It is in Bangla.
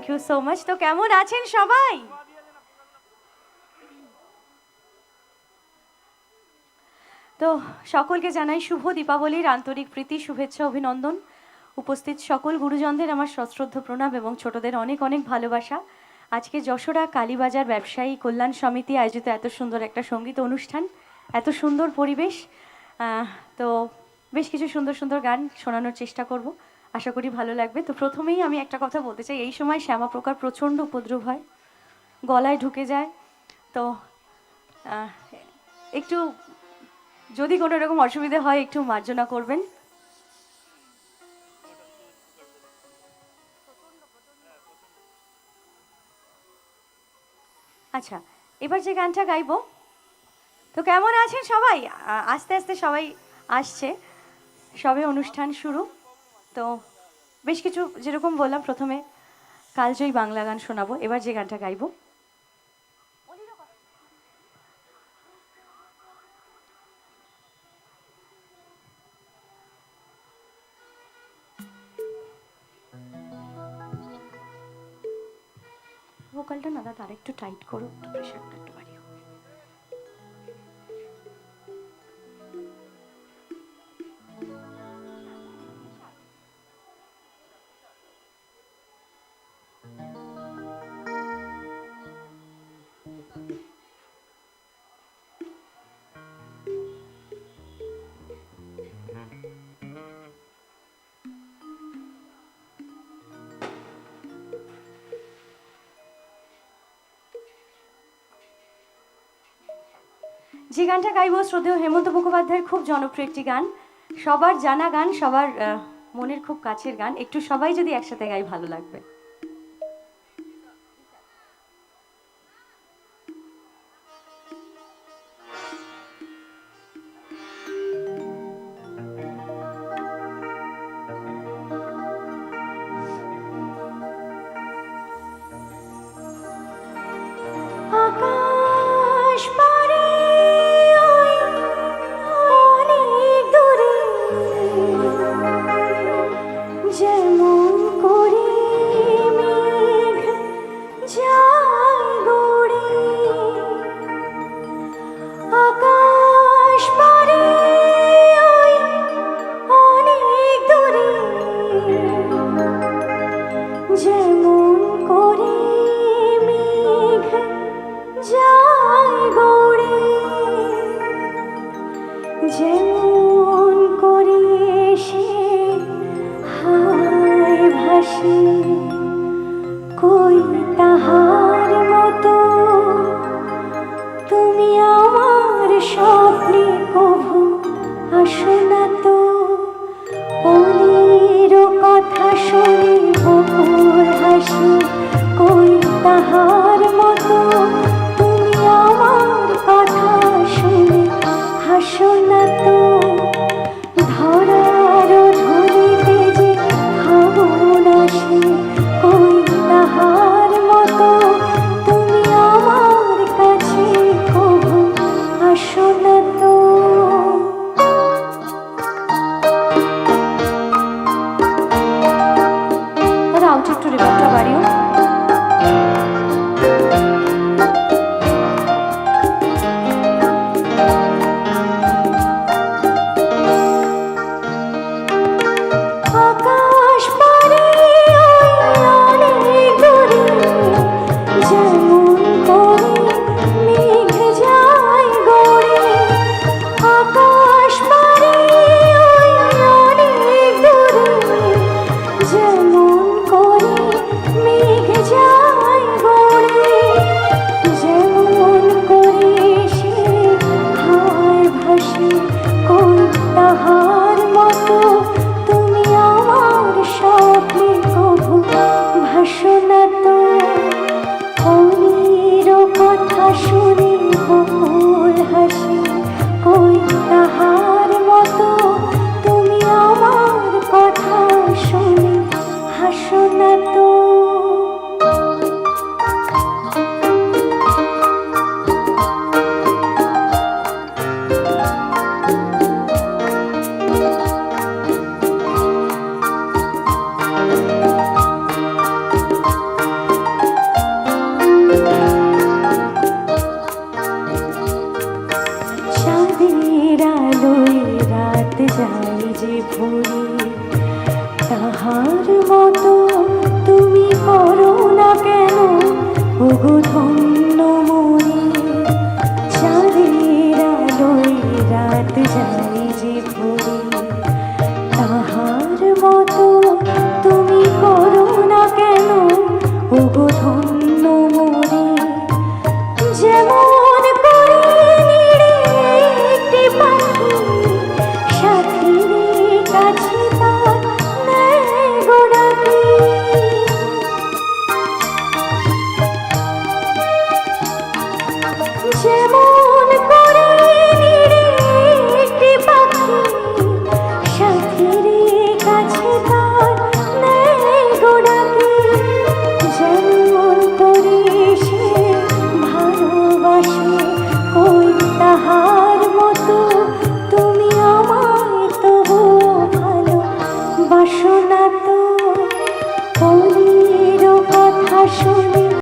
থ্যাংক ইউ সো মাচ তো কেমন আছেন সবাই? তো সকলকে জানাই শুভ দীপাবলির আন্তরিক প্রীতি, শুভেচ্ছা, অভিনন্দন। উপস্থিত সকল গুরুজনদের আমার সশ্রদ্ধ প্রণাম এবং ছোটদের অনেক অনেক ভালোবাসা। আজকে যশোরা কালীবাজার ব্যবসায়ী কল্যাণ সমিতি আয়োজিত এত সুন্দর একটা সংগীত অনুষ্ঠান, এত সুন্দর পরিবেশ। তো বেশ কিছু সুন্দর সুন্দর গান শোনানোর চেষ্টা করব। আশা করি ভালো লাগবে। তো প্রথমেই আমি একটা কথা বলতে চাই, এই সময় শ্যামা প্রকার প্রচণ্ড উপদ্রব হয়, গলায় ঢুকে যায়। তো একটু যদি কোনো রকম অসুবিধা হয়, একটু মার্জনা করবেন। আচ্ছা এবার যে গানটা গাইবো, তো কেমন আছেন সবাই? আস্তে আস্তে সবাই আসছে। সবে অনুষ্ঠান শুরু। তো বেশ কিছু যেরকম বললাম প্রথমে কালজয়ী বাংলা গান শোনাবো, এবার যে গানটা গাইবো। ভোকালটা না দাদা আরেকটু টাইট করো, একটু প্রেশারটা একটু বাড়িও যে গানটা গাইব শ্রদ্ধেয় হেমন্ত মুখোপাধ্যায়ের খুব জনপ্রিয় একটি গান। সবার জানা গান, সবার মনের খুব কাছের গান। একটু সবাই যদি একসাথে গাই, ভালো লাগবে। আসো না